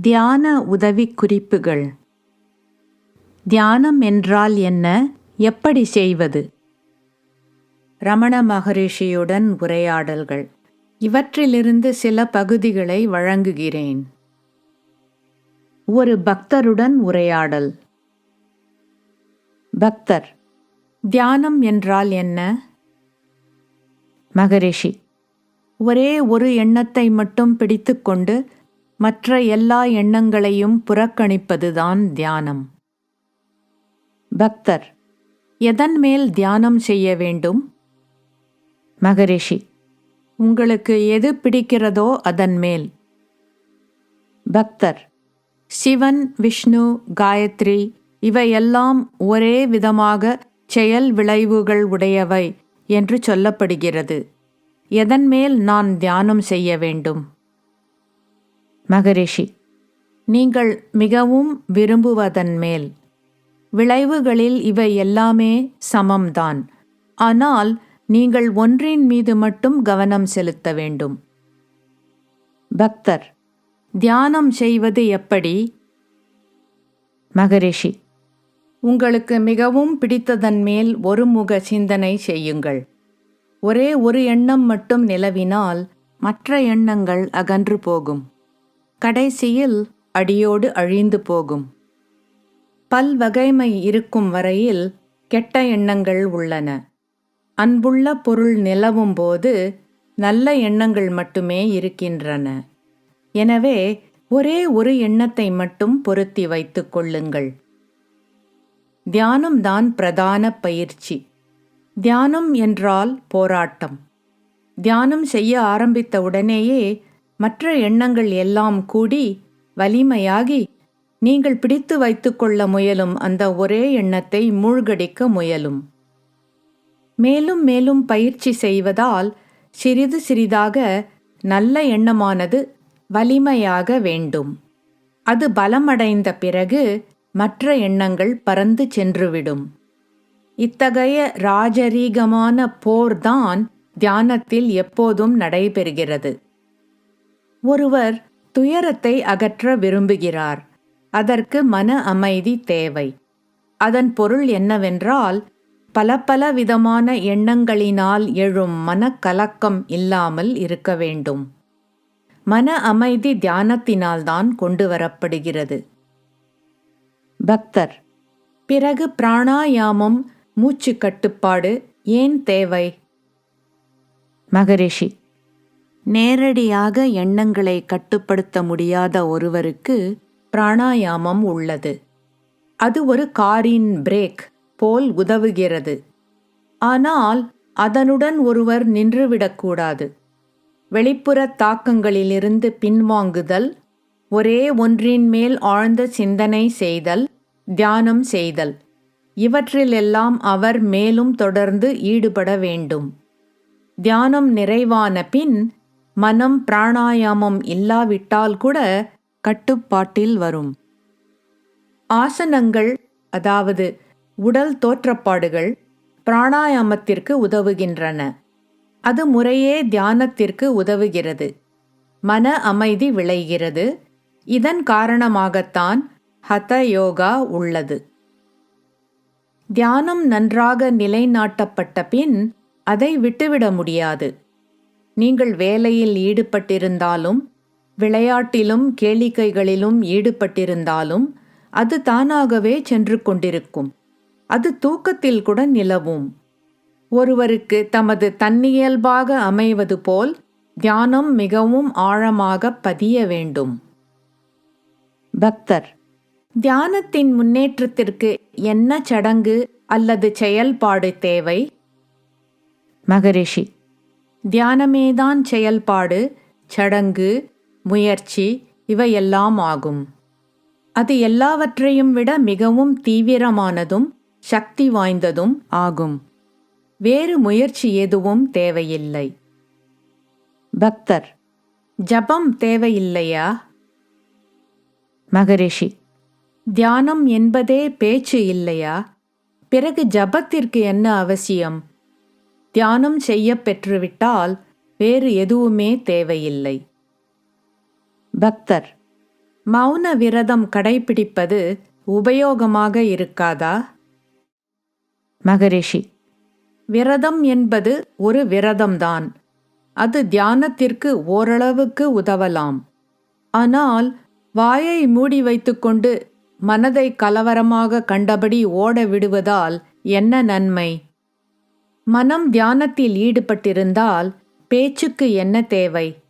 தியான உதவி குறிப்புகள் தியானம் என்றால் என்ன? எப்படி செய்வது? ரமண மகரிஷியுடன் உரையாடல்கள். இவற்றிலிருந்து சில பகுதிகளை வழங்குகிறேன். ஒரு பக்தருடன் உரையாடல். பக்தர். தியானம் என்றால் என்ன? மகரிஷி. ஒரே ஒரு எண்ணத்தை மட்டும் பிடித்துக்கொண்டு மற்ற எல்லா எண்ணங்களையும் புறக்கணிப்பதுதான் தியானம். பக்தர் எதன் மேல் தியானம் செய்ய வேண்டும்? மகரிஷி உங்களுக்கு எது பிடிக்கிறதோ அதன் மேல். பக்தர் சிவன் விஷ்ணு காயத்ரி இவையெல்லாம் ஒரே விதமாக செயல் விளைவுகள் உடையவை என்று சொல்லப்படுகிறது. எதன் மேல் நான் தியானம் செய்ய வேண்டும்? மகரிஷி நீங்கள் மிகவும் விரும்புவதன் மேல். விளைவுகளில் இவை எல்லாமே சமம்தான். ஆனால் நீங்கள் ஒன்றின் மீது மட்டும் கவனம் செலுத்த வேண்டும். பக்தர் தியானம் செய்வது எப்படி? மகரிஷி உங்களுக்கு மிகவும் பிடித்ததன் மேல் ஒருமுக சிந்தனை செய்யுங்கள். ஒரே ஒரு எண்ணம் மட்டும் நிலவினால் மற்ற எண்ணங்கள் அகன்று போகும். கடைசியில் அடியோடு அழிந்து போகும். பல்வகைமை இருக்கும் வரையில் கெட்ட எண்ணங்கள் உள்ளன. அன்புள்ள பொருள் நிலவும் போது நல்ல எண்ணங்கள் மட்டுமே இருக்கின்றன. எனவே ஒரே ஒரு எண்ணத்தை மட்டும் பொருத்தி வைத்துக் கொள்ளுங்கள். தியானம்தான் பிரதான பயிற்சி. தியானம் என்றால் போராட்டம். தியானம் செய்ய ஆரம்பித்த உடனேயே மற்ற எண்ணங்கள் எல்லாம் கூடி வலிமையாகி நீங்கள் பிடித்து வைத்துக்கொள்ள முயலும் அந்த ஒரே எண்ணத்தை மூழ்கடிக்க முயலும். மேலும் மேலும் பயிற்சி செய்வதால் சிறிது சிறிதாக நல்ல எண்ணமானது வலிமையாக வேண்டும். அது பலமடைந்த பிறகு மற்ற எண்ணங்கள் பறந்து சென்றுவிடும். இத்தகைய ராஜரீகமான போர்தான் தியானத்தில் எப்போதும் நடைபெறுகிறது. ஒருவர் துயரத்தை அகற்ற விரும்புகிறார். அதற்கு மன அமைதி தேவை. அதன் பொருள் என்னவென்றால் பல பல விதமான எண்ணங்களினால் எழும் மனக்கலக்கம் இல்லாமல் இருக்க வேண்டும். மன அமைதி தியானத்தினால்தான் கொண்டு வரப்படுகிறது. பக்தர். பிறகு பிராணாயாமம் மூச்சு கட்டுப்பாடு ஏன் தேவை? மகரிஷி. நேரடியாக எண்ணங்களை கட்டுப்படுத்த முடியாத ஒருவருக்கு பிராணாயாமம் உள்ளது. அது ஒரு காரின் பிரேக் போல் உதவுகிறது. ஆனால் அதனுடன் ஒருவர் நின்றுவிடக்கூடாது வெளிப்புற தாக்கங்களிலிருந்து பின்வாங்குதல் ஒரே ஒன்றின் மேல் ஆழ்ந்த சிந்தனை செய்தல் தியானம் செய்தல் இவற்றிலெல்லாம் அவர் மேலும் தொடர்ந்து ஈடுபட வேண்டும். தியானம் நிறைவான பின் மனம் பிராணாயாமம் இல்லாவிட்டால் கூட கட்டுப்பாட்டில் வரும். ஆசனங்கள் அதாவது உடல் தோற்றப்பாடுகள் பிராணாயாமத்திற்கு உதவுகின்றன. அது முறையே தியானத்திற்கு உதவுகிறது. மன அமைதி விளைகிறது. இதன் காரணமாகத்தான் ஹத யோகா உள்ளது. தியானம் நன்றாக நிலைநாட்டப்பட்ட பின் அதை விட்டுவிட முடியாது. நீங்கள் வேலையில் ஈடுபட்டிருந்தாலும் விளையாட்டிலும் கேளிக்கைகளிலும் ஈடுபட்டிருந்தாலும் அது தானாகவே சென்று கொண்டிருக்கும். அது தூக்கத்தில் கூட நிலவும். ஒருவருக்கு தமது தன்னியல்பாக அமைவது போல் தியானம் மிகவும் ஆழமாக பதிய வேண்டும். பக்தர். தியானத்தின் முன்னேற்றத்திற்கு என்ன சடங்கு அல்லது செயல்பாடு தேவை? மகரிஷி. தியானமேதான் செயல்பாடு சடங்கு முயற்சி இவையெல்லாம் ஆகும். அது எல்லாவற்றையும் விட மிகவும் தீவிரமானதும் சக்தி வாய்ந்ததும் ஆகும். வேறு முயற்சி எதுவும் தேவையில்லை. பக்தர் ஜபம் தேவையில்லையா? மகரிஷி தியானம் என்பதே பேச்சு இல்லையா? பிறகு ஜபத்திற்கு என்ன அவசியம்? தியானம் செய்ய பெற்றுவிட்டால் வேறு எதுவுமே தேவையில்லை. பக்தர் மௌன விரதம் கடைபிடிப்பது உபயோகமாக இருக்காதா? மகரிஷி விரதம் என்பது ஒரு விரதம்தான். அது தியானத்திற்கு ஓரளவுக்கு உதவலாம். ஆனால் வாயை மூடி வைத்துக்கொண்டு மனதை கலவரமாக கண்டபடி ஓட விடுவதால் என்ன நன்மை? மனம் தியானத்தில் ஈடுபட்டிருந்தால் பேச்சுக்கு என்ன தேவை?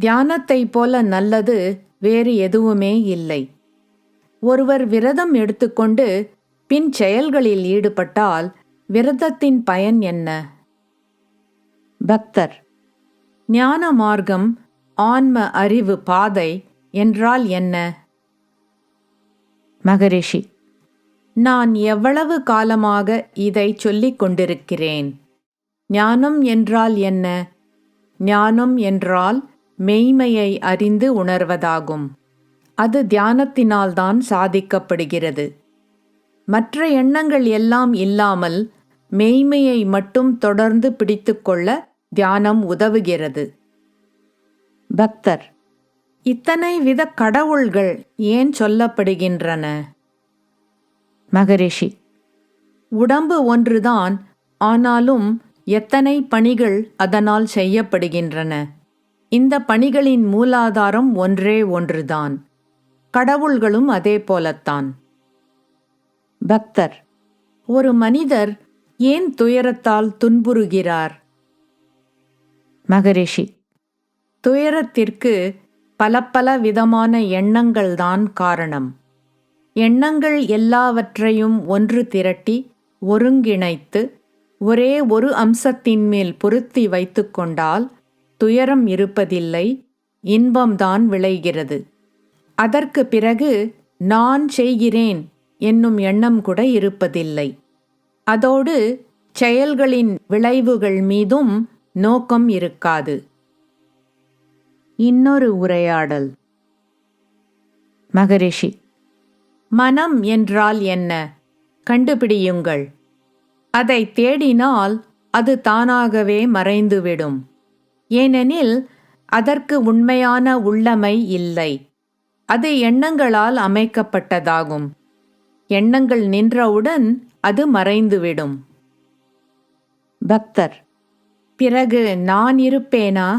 தியானத்தைப் போல நல்லது வேறு எதுவுமே இல்லை. ஒருவர் விரதம் எடுத்துக்கொண்டு பின் செயல்களில் ஈடுபட்டால் விரதத்தின் பயன் என்ன? பக்தர். ஞான மார்க்கம் ஆன்ம அறிவு பாதை என்றால் என்ன? மகரிஷி. நான் எவ்வளவு காலமாக இதை சொல்லிக் கொண்டிருக்கிறேன்? ஞானம் என்றால் என்ன? ஞானம் என்றால் மெய்மையை அறிந்து உணர்வதாகும். அது தியானத்தினால்தான் சாதிக்கப்படுகிறது. மற்ற எண்ணங்கள் எல்லாம் இல்லாமல் மெய்மையை மட்டும் தொடர்ந்து பிடித்துக்கொள்ள தியானம் உதவுகிறது. பக்தர் இத்தனை வித கடவுள்கள் ஏன் சொல்லப்படுகின்றன? மகரிஷி. உடம்பு ஒன்றுதான் ஆனாலும் எத்தனை பணிகள் அதனால் செய்யப்படுகின்றன. இந்த பணிகளின் மூலாதாரம் ஒன்றே ஒன்றுதான். கடவுள்களும் அதே போலத்தான். பக்தர். ஒரு மனிதர் ஏன் துயரத்தால் துன்புறுகிறார்? மகரிஷி. துயரத்திற்கு பல பல விதமான எண்ணங்கள்தான் காரணம். எண்ணங்கள் எல்லாவற்றையும் ஒன்று திரட்டி ஒருங்கிணைத்து ஒரே ஒரு அம்சத்தின் மேல் பொருத்தி வைத்துக்கொண்டால் துயரம் இருப்பதில்லை இன்பம்தான் விளைகிறது. அதற்கு பிறகு நான் செய்கிறேன் என்னும் எண்ணம் கூட இருப்பதில்லை. அதோடு செயல்களின் விளைவுகள் மீதும் நோக்கம் இருக்காது. இன்னொரு உரையாடல். மகரிஷி மனம் என்றால் என்ன? கண்டுபிடியுங்கள். அதை தேடினால் அது தானாகவே மறைந்துவிடும். ஏனெனில் அதற்கு உண்மையான உள்ளமை இல்லை. அது எண்ணங்களால் அமைக்கப்பட்டதாகும். எண்ணங்கள் நின்றவுடன் அது மறைந்துவிடும். பக்தர் பிறகு நான் இருப்பேனா?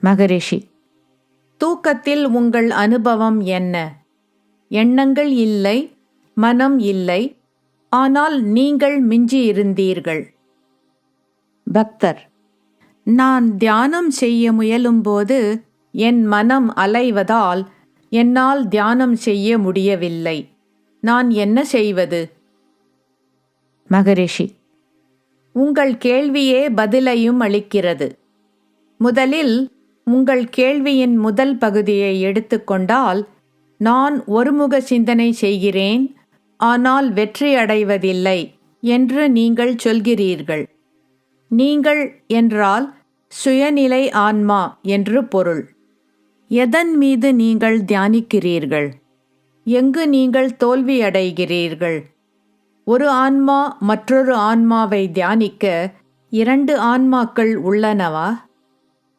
மகரிஷி தூக்கத்தில் உங்கள் அனுபவம் என்ன? எண்ணங்கள் இல்லை மனம் இல்லை ஆனால் நீங்கள் மிஞ்சியிருந்தீர்கள். பக்தர் நான் தியானம் செய்ய முயலும்போது என் மனம் அலைவதால் என்னால் தியானம் செய்ய முடியவில்லை. நான் என்ன செய்வது? மகரிஷி உங்கள் கேள்வியே பதிலையும் அளிக்கிறது. முதலில் உங்கள் கேள்வியின் முதல் பகுதியை எடுத்துக்கொண்டால் நான் ஒருமுக சிந்தனை செய்கிறேன் ஆனால் வெற்றி அடைவதில்லை என்று நீங்கள் சொல்கிறீர்கள். நீங்கள் என்றால் சுயநிலை ஆன்மா என்று பொருள். எதன் மீது நீங்கள் தியானிக்கிறீர்கள்? எங்கு நீங்கள் தோல்வியடைகிறீர்கள்? ஒரு ஆன்மா மற்றொரு ஆன்மாவை தியானிக்க இரண்டு ஆன்மாக்கள் உள்ளனவா?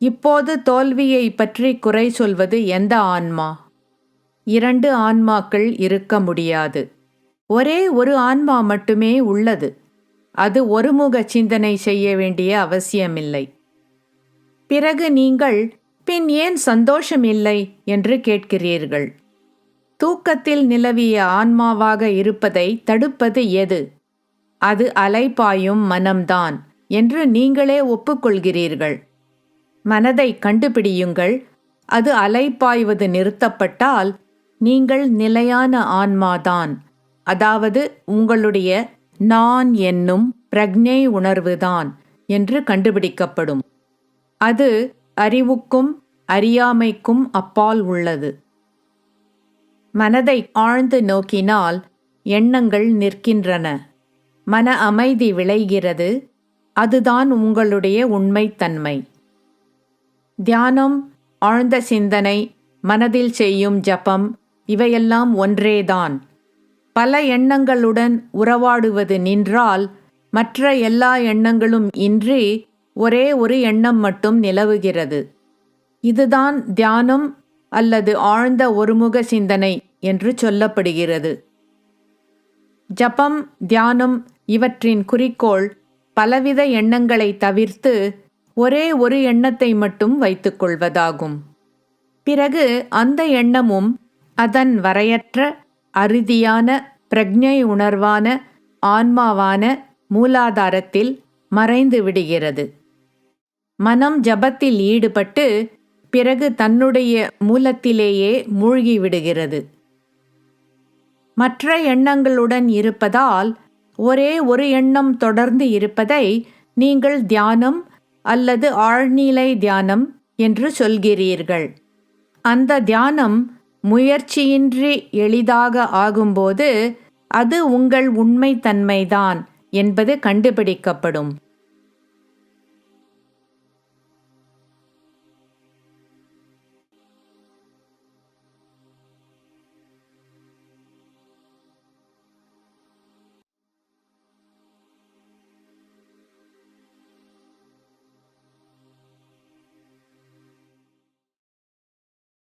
இப்போது தோல்வியை பற்றி குறை சொல்வது எந்த ஆன்மா? இரண்டு ஆன்மாக்கள் இருக்க முடியாது. ஒரே ஒரு ஆன்மா மட்டுமே உள்ளது. அது ஒருமுக சிந்தனை செய்ய வேண்டிய அவசியமில்லை. பிறகு நீங்கள் பின் ஏன் சந்தோஷம் இல்லை என்று கேட்கிறீர்கள். தூக்கத்தில் நிலவிய ஆன்மாவாக இருப்பதை தடுப்பது எது? அது அலைப்பாயும் மனம்தான் என்று நீங்களே ஒப்புக்கொள்கிறீர்கள். மனதை கண்டுபிடியுங்கள். அது அலைப்பாய்வது நிறுத்தப்பட்டால் நீங்கள் நிலையான ஆன்மாதான். அதாவது உங்களுடைய நான் என்னும் பிரக்ஞை உணர்வுதான் என்று கண்டுபிடிக்கப்படும். அது அறிவுக்கும் அறியாமைக்கும் அப்பால் உள்ளது. மனதை ஆழ்ந்து நோக்கினால் எண்ணங்கள் நிற்கின்றன. மன அமைதி விளைகிறது. அதுதான் உங்களுடைய உண்மைத்தன்மை. தியானம் ஆழ்ந்த சிந்தனை மனதில் செய்யும் ஜபம் இவையெல்லாம் ஒன்றேதான். பல எண்ணங்களுடன் உறவாடுவது நின்றால் மற்ற எல்லா எண்ணங்களும் இன்றி ஒரே ஒரு எண்ணம் மட்டும் நிலவுகிறது. இதுதான் தியானம் அல்லது ஆழ்ந்த ஒருமுக சிந்தனை என்று சொல்லப்படுகிறது. ஜபம் தியானம் இவற்றின் குறிக்கோள் பலவித எண்ணங்களை தவிர்த்து ஒரே ஒரு எண்ணத்தை மட்டும் வைத்துக்கொள்வதாகும் பிறகு அந்த எண்ணமும் அதன் வரையற்ற அறுதியான பிரக்ஞை உணர்வான ஆன்மாவான மூலாதாரத்தில் மறைந்து விடுகிறது. மனம் ஜபத்தில் ஈடுபட்டு பிறகு தன்னுடைய மூலத்திலேயே மூழ்கி விடுகிறது. மற்ற எண்ணங்களுடன் இருப்பதால் ஒரே ஒரு எண்ணம் தொடர்ந்து இருப்பதை நீங்கள் தியானம் அல்லது ஆழ்நிலை தியானம் என்று சொல்கிறீர்கள். அந்த தியானம் முயற்சியின்றி எளிதாக ஆகும்போது அது உங்கள் உண்மைத்தன்மைதான் என்பது கண்டுபிடிக்கப்படும்.